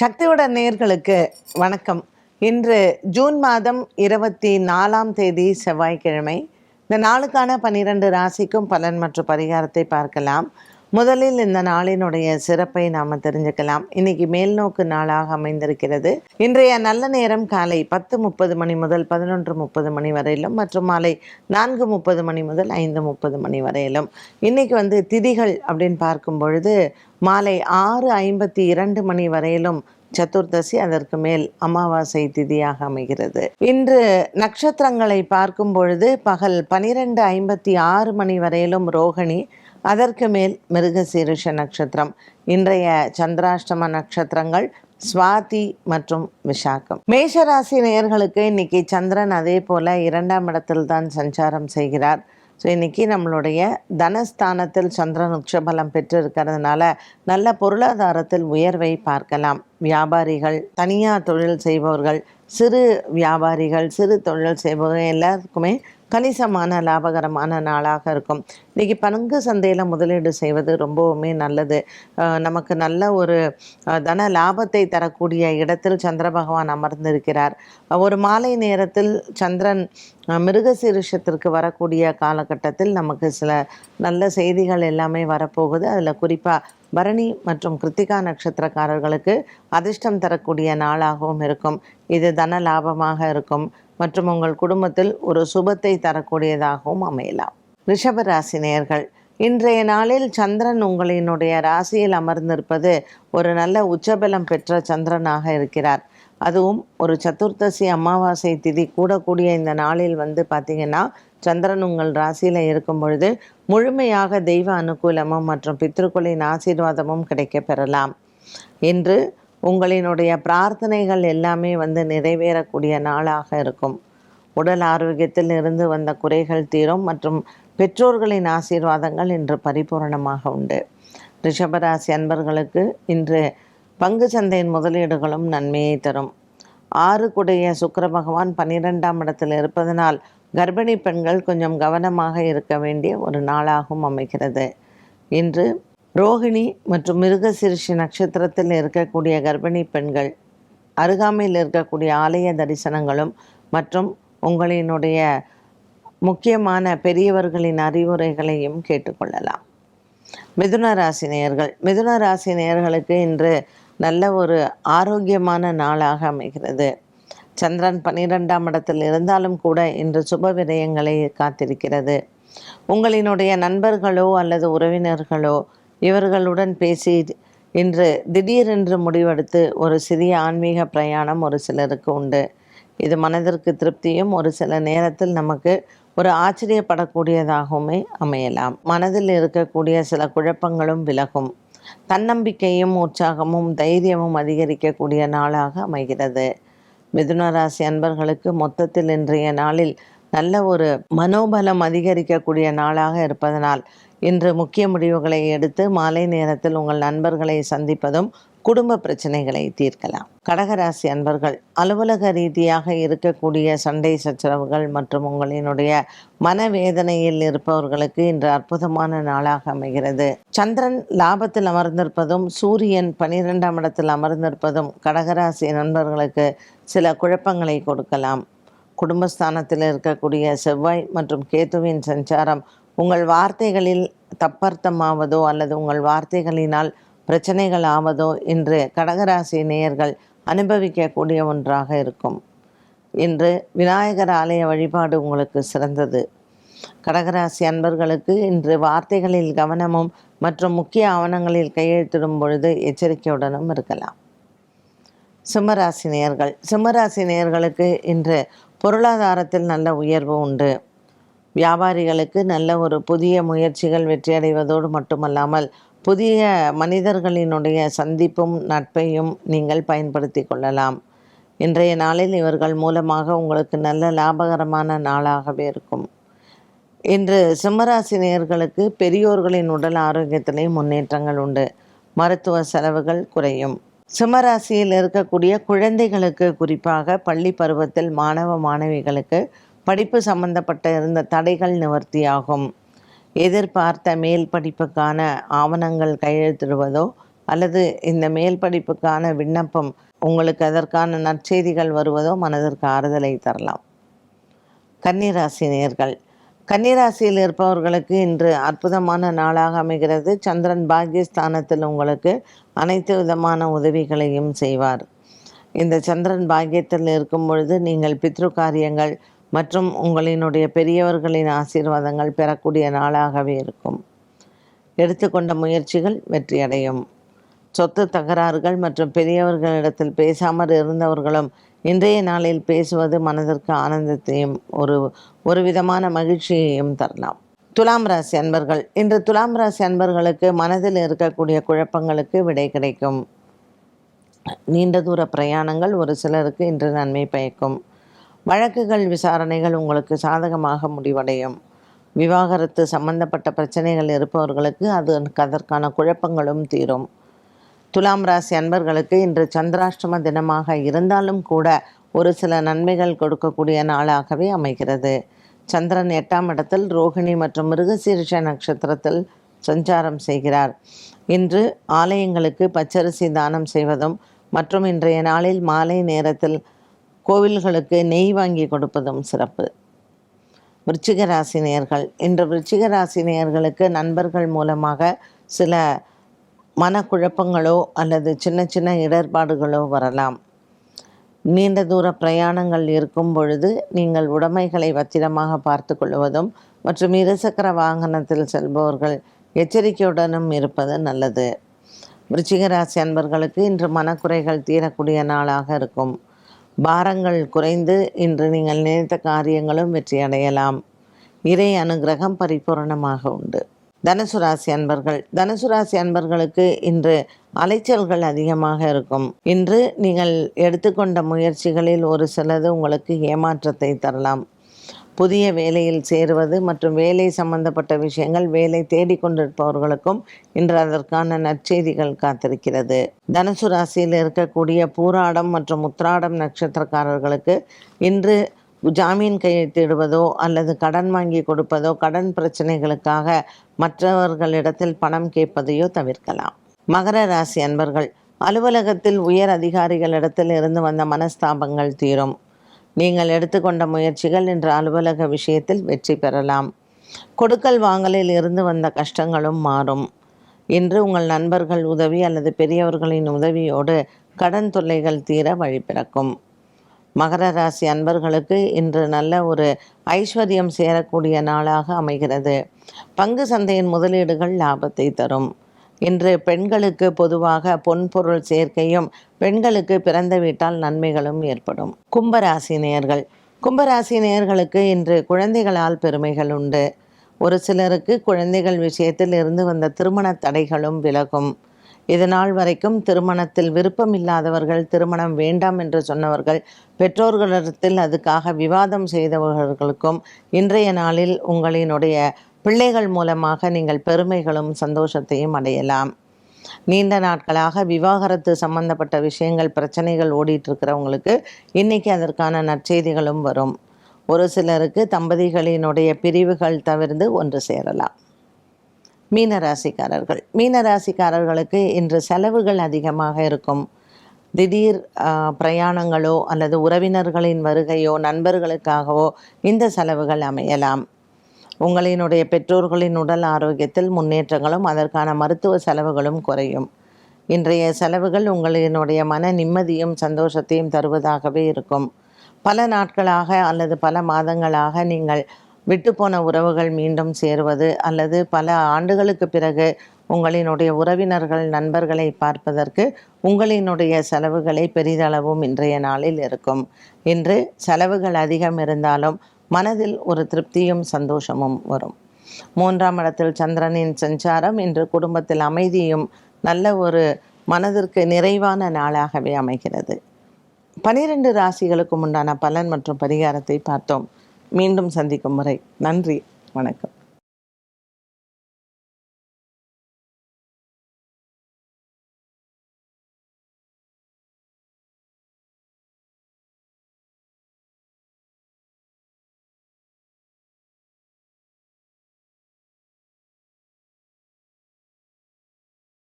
சக்தியோட நேர்களுக்கு வணக்கம். இன்று ஜூன் மாதம் இருபத்தி நாலாம் தேதி செவ்வாய்க்கிழமை. இந்த நாளுக்கான பன்னிரண்டு ராசிக்கும் பலன் மற்றும் பரிகாரத்தை பார்க்கலாம். முதலில் இந்த நாளினுடைய சிறப்பை நாம் தெரிஞ்சுக்கலாம். இன்னைக்கு மேல்நோக்கு நாளாக அமைந்திருக்கிறது. இன்றைய நல்ல நேரம் காலை பத்து முப்பது மணி முதல் பதினொன்று முப்பது மணி வரையிலும் மற்றும் மாலை நான்கு முப்பது மணி முதல் ஐந்து முப்பது மணி வரையிலும். இன்னைக்கு வந்து திதிகள் அப்படின்னு பார்க்கும் பொழுது மாலை ஆறு ஐம்பத்தி இரண்டு மணி வரையிலும் சதுர்தசி அதற்கு மேல் அமாவாசை திதியாக அமைகிறது. இன்று நட்சத்திரங்களை பார்க்கும் பொழுது பகல் பனிரெண்டு ஐம்பத்தி ஆறு மணி வரையிலும் ரோகிணி அதற்கு மேல் மிருகசீரிஷ நட்சத்திரம் இன்றைய சந்திராஷ்டம நட்சத்திரங்கள் சுவாதி மற்றும் விசாகம். மேஷராசி நேயர்களுக்கு இன்னைக்கு சந்திரன் அதே போல இரண்டாம் இடத்தில் தான் சஞ்சாரம் செய்கிறார். ஸோ இன்றைக்கி நம்மளுடைய தனஸ்தானத்தில் சந்திரன் உச்சபலம் பெற்று இருக்கிறதுனால நல்ல பொருளாதாரத்தில் உயர்வை பார்க்கலாம். வியாபாரிகள் தனியார் தொழில் செய்பவர்கள் சிறு வியாபாரிகள் சிறு தொழில் செய்பவர்கள் எல்லாருக்குமே கணிசமான லாபகரமான நாளாக இருக்கும். இன்றைக்கி பங்கு சந்தையில் முதலீடு செய்வது ரொம்பவுமே நல்லது. நமக்கு நல்ல ஒரு தன லாபத்தை தரக்கூடிய இடத்தில் சந்திர பகவான் அமர்ந்திருக்கிறார். ஒரு மாலை நேரத்தில் சந்திரன் மிருகசீரிஷத்திற்கு வரக்கூடிய காலகட்டத்தில் நமக்கு சில நல்ல செய்திகள் எல்லாமே வரப்போகுது. அதில் குறிப்பாக பரணி மற்றும் கிருத்திகா நட்சத்திரக்காரர்களுக்கு அதிர்ஷ்டம் தரக்கூடிய நாளாகவும் இருக்கும். இது தன லாபமாக இருக்கும். மற்றும் உங்கள் குடும்பத்தில் ஒரு சுபத்தை தரக்கூடியதாகவும் அமையலாம். ரிஷப ராசி நேயர்கள் இன்றைய நாளில் சந்திரன் உங்களினுடைய ராசியில் அமர்ந்திருப்பது ஒரு நல்ல உச்சபலம் பெற்ற சந்திரனாக இருக்கிறார். அதுவும் ஒரு சதுர்த்தசி அமாவாசை திதி கூடக்கூடிய இந்த நாளில் வந்து பார்த்திங்கன்னா சந்திரன் உங்கள் ராசியில் இருக்கும் பொழுது முழுமையாக தெய்வ அனுகூலமும் மற்றும் பித்ருக்களின் ஆசீர்வாதமும் கிடைக்க பெறலாம் இன்று உங்களினுடைய பிரார்த்தனைகள் எல்லாமே வந்து நிறைவேறக்கூடிய நாளாக இருக்கும். உடல் ஆரோக்கியத்தில் இருந்து வந்த குறைகள் தீரும் மற்றும் பெற்றோர்களின் ஆசீர்வாதங்கள் இன்று பரிபூரணமாக உண்டு. ரிஷபராசி அன்பர்களுக்கு இன்று பங்கு சந்தையின் முதலீடுகளும் நன்மையை தரும். ஆறு குடைய சுக்கர பகவான் பன்னிரெண்டாம் இடத்தில் இருப்பதனால் கர்ப்பிணி பெண்கள் கொஞ்சம் கவனமாக இருக்க வேண்டிய ஒரு நாளாகவும் அமைகிறது. இன்று ரோகிணி மற்றும் மிருகசிரிஷி நட்சத்திரத்தில் இருக்கக்கூடிய கர்ப்பிணி பெண்கள் அருகாமையில் இருக்கக்கூடிய ஆலய தரிசனங்களும் மற்றும் உங்களினுடைய முக்கியமான பெரியவர்களின் அறிவுரைகளையும் கேட்டுக்கொள்ளலாம். மிதுன ராசி நேயர்கள் மிதுன ராசி நேயர்களுக்கு இன்று நல்ல ஒரு ஆரோக்கியமான நாளாக அமைகிறது. சந்திரன் பன்னிரெண்டாம் இடத்தில் இருந்தாலும் கூட இன்று சுப விரயங்களை காத்திருக்கிறது. உங்களினுடைய நண்பர்களோ அல்லது உறவினர்களோ இவர்களுடன் பேசி இன்று திடீரென்று முடிவெடுத்து ஒரு சிறிய ஆன்மீக பிரயாணம் ஒரு சிலருக்கு உண்டு. இது மனதிற்கு திருப்தியும் ஒரு சில நேரத்தில் நமக்கு ஒரு ஆச்சரியப்படக்கூடியதாகவுமே அமையலாம். மனதில் இருக்கக்கூடிய சில குழப்பங்களும் விலகும். தன்னம்பிக்கையும் உற்சாகமும் தைரியமும் அதிகரிக்கக்கூடிய நாளாக அமைகிறது. மிதுன ராசி அன்பர்களுக்கு மொத்தத்தில் இன்றைய நாளில் நல்ல ஒரு மனோபலம் அதிகரிக்கக்கூடிய நாளாக இருப்பதனால் இன்று முக்கிய முடிவுகளை எடுத்து மாலை நேரத்தில் உங்கள் நண்பர்களை சந்திப்பதும் குடும்ப பிரச்சனைகளை தீர்க்கலாம். கடகராசி அன்பர்கள் அலுவலக ரீதியாக இருக்கக்கூடிய சண்டை சச்சரவுகள் மற்றும் உங்களினுடைய மனவேதனையில் இருப்பவர்களுக்கு இன்று அற்புதமான நாளாக அமைகிறது. சந்திரன் லாபத்தில் அமர்ந்திருப்பதும் சூரியன் பனிரெண்டாம் இடத்தில் அமர்ந்திருப்பதும் கடகராசி நண்பர்களுக்கு சில குழப்பங்களை கொடுக்கலாம். குடும்பஸ்தானத்தில் இருக்கக்கூடிய செவ்வாய் மற்றும் கேதுவின் சஞ்சாரம் உங்கள் வார்த்தைகளில் தப்பர்த்தமாவதோ அல்லது உங்கள் வார்த்தைகளினால் பிரச்சனைகள் ஆவதோ இன்று கடகராசி நேயர்கள் அனுபவிக்கக்கூடிய ஒன்றாக இருக்கும். இன்று விநாயகர் ஆலய வழிபாடு உங்களுக்கு சிறந்தது. கடகராசி அன்பர்களுக்கு இன்று வார்த்தைகளில் கவனமும் மற்றும் முக்கிய ஆவணங்களில் கையெழுத்திடும் பொழுது எச்சரிக்கையுடனும் இருக்கலாம். சிம்மராசி நேயர்கள். சிம்மராசி நேயர்களுக்கு இன்று பொருளாதாரத்தில் நல்ல உயர்வு உண்டு. வியாபாரிகளுக்கு நல்ல ஒரு புதிய முயற்சிகள் வெற்றியடைவதோடு மட்டுமல்லாமல் புதிய மனிதர்களினுடைய சந்திப்பும் நட்பையும் நீங்கள் பயன்படுத்தி கொள்ளலாம். இன்றைய நாளில் இவர்கள் மூலமாக உங்களுக்கு நல்ல லாபகரமான நாளாகவே இருக்கும். இன்று சிம்மராசி நேயர்களுக்கு பெரியோர்களின் உடல் ஆரோக்கியத்திலே முன்னேற்றங்கள் உண்டு. மருத்துவ செலவுகள் குறையும். சிம்மராசியில் இருக்கக்கூடிய குழந்தைகளுக்கு குறிப்பாக பள்ளி பருவத்தில் மாணவ மாணவிகளுக்கு படிப்பு சம்பந்தப்பட்ட இருந்த தடைகள் நிவர்த்தியாகும். எதிர்பார்த்த மேல் படிப்புக்கான ஆவணங்கள் கையெழுத்திடுவதோ அல்லது இந்த மேல் படிப்புக்கான விண்ணப்பம் உங்களுக்கு அதற்கான நற்செய்திகள் வருவதோ மனதிற்கு ஆறுதலை தரலாம். கன்னிராசி நேர்கள் கன்னிராசியில் இருப்பவர்களுக்கு இன்று அற்புதமான நாளாக அமைகிறது. சந்திரன் பாக்யஸ்தானத்தில் உங்களுக்கு அனைத்து விதமான உதவிகளையும் செய்வார். இந்த சந்திரன் பாக்கியத்தில் இருக்கும் பொழுது நீங்கள் பித்ரு காரியங்கள் மற்றும் உங்களினுடைய பெரியவர்களின் ஆசீர்வாதங்கள் பெறக்கூடிய நாளாகவே இருக்கும். எடுத்துக்கொண்ட முயற்சிகள் வெற்றியடையும். சொத்து தகராறுகள் மற்றும் பெரியவர்களிடத்தில் பேசாமல் இருந்தவர்களும் இன்றைய நாளில் பேசுவது மனதிற்கு ஆனந்தத்தையும் ஒரு ஒரு விதமான மகிழ்ச்சியையும் தரலாம். துலாம் ராசி அன்பர்கள் இன்று துலாம் ராசி அன்பர்களுக்கு மனதில் இருக்கக்கூடிய குழப்பங்களுக்கு விடை கிடைக்கும். நீண்ட தூர பிரயாணங்கள் ஒரு சிலருக்கு இன்று நன்மை பயக்கும். வழக்குகள் விசாரணைகள் உங்களுக்கு சாதகமாக முடிவடையும். விவாகரத்து சம்பந்தப்பட்ட பிரச்சனைகள் இருப்பவர்களுக்கு அது அதற்கான குழப்பங்களும் தீரும். துலாம் ராசி அன்பர்களுக்கு இன்று சந்திராஷ்டம தினமாக இருந்தாலும் கூட ஒரு சில நன்மைகள் கொடுக்கக்கூடிய நாளாகவே அமைகிறது. சந்திரன் எட்டாம் இடத்தில் ரோகிணி மற்றும் மிருகசீரிஷ நட்சத்திரத்தில் சஞ்சாரம் செய்கிறார். இன்று ஆலயங்களுக்கு பச்சரிசி தானம் செய்வதும் மற்றும் இன்றைய நாளில் மாலை நேரத்தில் கோவில்களுக்கு நெய் வாங்கி கொடுப்பதும் சிறப்பு. விருச்சிக ராசினியர்கள் இன்று விருச்சிக ராசினியர்களுக்கு நண்பர்கள் மூலமாக சில மனக்குழப்பங்களோ அல்லது சின்ன சின்ன இடர்பாடுகளோ வரலாம். நீண்ட தூர பிரயாணங்கள் இருக்கும் பொழுது நீங்கள் உடைமைகளை பத்திரமாக பார்த்து கொள்வதும் மற்றும் இருசக்கர வாகனத்தில் செல்பவர்கள் எச்சரிக்கையுடனும் இருப்பது நல்லது. விருச்சிகராசி அன்பர்களுக்கு இன்று மனக்குறைகள் தீரக்கூடிய நாளாக இருக்கும். பாரங்கள் குறைந்து இன்று நீங்கள் நினைத்த காரியங்களும் வெற்றியடையலாம். இறை அனுகிரகம் பரிபூரணமாக உண்டு. தனுசு ராசி அன்பர்கள். தனுசு ராசி அன்பர்களுக்கு இன்று அலைச்சல்கள் அதிகமாக இருக்கும். இன்று நீங்கள் எடுத்துக்கொண்ட முயற்சிகளில் ஒரு சிலது உங்களுக்கு ஏமாற்றத்தை தரலாம். புதிய வேலையில் சேருவது மற்றும் வேலை சம்பந்தப்பட்ட விஷயங்கள் வேலை தேடிக்கொண்டிருப்பவர்களுக்கும் இன்று அதற்கான நற்செய்திகள் காத்திருக்கிறது. தனுசு ராசியில் இருக்கக்கூடிய பூராடம் மற்றும் உத்ராடம் நட்சத்திரக்காரர்களுக்கு இன்று ஜாமீன் கையெழுத்திடுவதோ அல்லது கடன் வாங்கி கொடுப்பதோ கடன் பிரச்சனைகளுக்காக மற்றவர்களிடத்தில் பணம் கேட்பதையோ தவிர்க்கலாம். மகர ராசி அன்பர்கள் அலுவலகத்தில் உயர் அதிகாரிகளிடத்தில் இருந்து வந்த மனஸ்தாபங்கள் தீரும். நீங்கள் எடுத்துக்கொண்ட முயற்சிகள் இன்று அலுவலக விஷயத்தில் வெற்றி பெறலாம். கொடுக்கல் வாங்கலில் இருந்து வந்த கஷ்டங்களும் மாறும். இன்று உங்கள் நண்பர்கள் உதவி அல்லது பெரியவர்களின் உதவியோடு கடன் தொல்லைகள் தீர வழிபிறக்கும் மகர ராசி அன்பர்களுக்கு இன்று நல்ல ஒரு ஐஸ்வர்யம் சேரக்கூடிய நாளாக அமைகிறது. பங்கு சந்தையின் முதலீடுகள் லாபத்தை தரும். இன்று பெண்களுக்கு பொதுவாக பொன்பொருள் சேர்க்கையும் பெண்களுக்கு பிறந்த வீட்டால் நன்மைகளும் ஏற்படும். கும்பராசி நேர்கள் கும்பராசி நேர்களுக்கு இன்று குழந்தைகளால் பெருமைகள் உண்டு. ஒரு சிலருக்கு குழந்தைகள் விஷயத்தில் இருந்து வந்த திருமண தடைகளும் விலகும். இதனால் வரைக்கும் திருமணத்தில் விருப்பம் இல்லாதவர்கள் திருமணம் வேண்டாம் என்று சொன்னவர்கள் பெற்றோர்களிடத்தில் அதுக்காக விவாதம் செய்தவர்களுக்கும் இன்றைய நாளில் உங்களினுடைய பிள்ளைகள் மூலமாக நீங்கள் பெருமைகளும் சந்தோஷத்தையும் அடையலாம். நீண்ட நாட்களாக விவாகரத்து சம்பந்தப்பட்ட விஷயங்கள் பிரச்சனைகள் ஓடிட்டுருக்கிறவங்களுக்கு இன்றைக்கி அதற்கான நற்செய்திகளும் வரும். ஒரு சிலருக்கு தம்பதிகளினுடைய பிரிவுகள் தவிர்த்து ஒன்று சேரலாம். மீனராசிக்காரர்கள். மீனராசிக்காரர்களுக்கு இன்று செலவுகள் அதிகமாக இருக்கும். திடீர் பிரயாணங்களோ அல்லது உறவினர்களின் வருகையோ நண்பர்களுக்காகவோ இந்த செலவுகள் அமையலாம். உங்களினுடைய பெற்றோர்களின் உடல் ஆரோக்கியத்தில் முன்னேற்றங்களும் அதற்கான மருத்துவ செலவுகளும் குறையும். இன்றைய செலவுகள் உங்களினுடைய மன நிம்மதியும் சந்தோஷத்தையும் தருவதாகவே இருக்கும். பல நாட்களாக அல்லது பல மாதங்களாக நீங்கள் விட்டுப்போன உறவுகள் மீண்டும் சேருவது அல்லது பல ஆண்டுகளுக்கு பிறகு உங்களினுடைய உறவினர்கள் நண்பர்களை பார்ப்பதற்கு உங்களினுடைய செலவுகளை பெரிதளவும் இன்றைய நாளில் இருக்கும். இன்று செலவுகள் அதிகம் இருந்தாலும் மனதில் ஒரு திருப்தியும் சந்தோஷமும் வரும். மூன்றாம் இடத்தில் சந்திரனின் சஞ்சாரம். இன்று குடும்பத்தில் அமைதியும் நல்ல ஒரு மனதிற்கு நிறைவான நாளாகவே அமைகிறது. பனிரெண்டு ராசிகளுக்கும் உண்டான பலன் மற்றும் பரிகாரத்தை பார்த்தோம். மீண்டும் சந்திக்கும் முறை. நன்றி. வணக்கம்.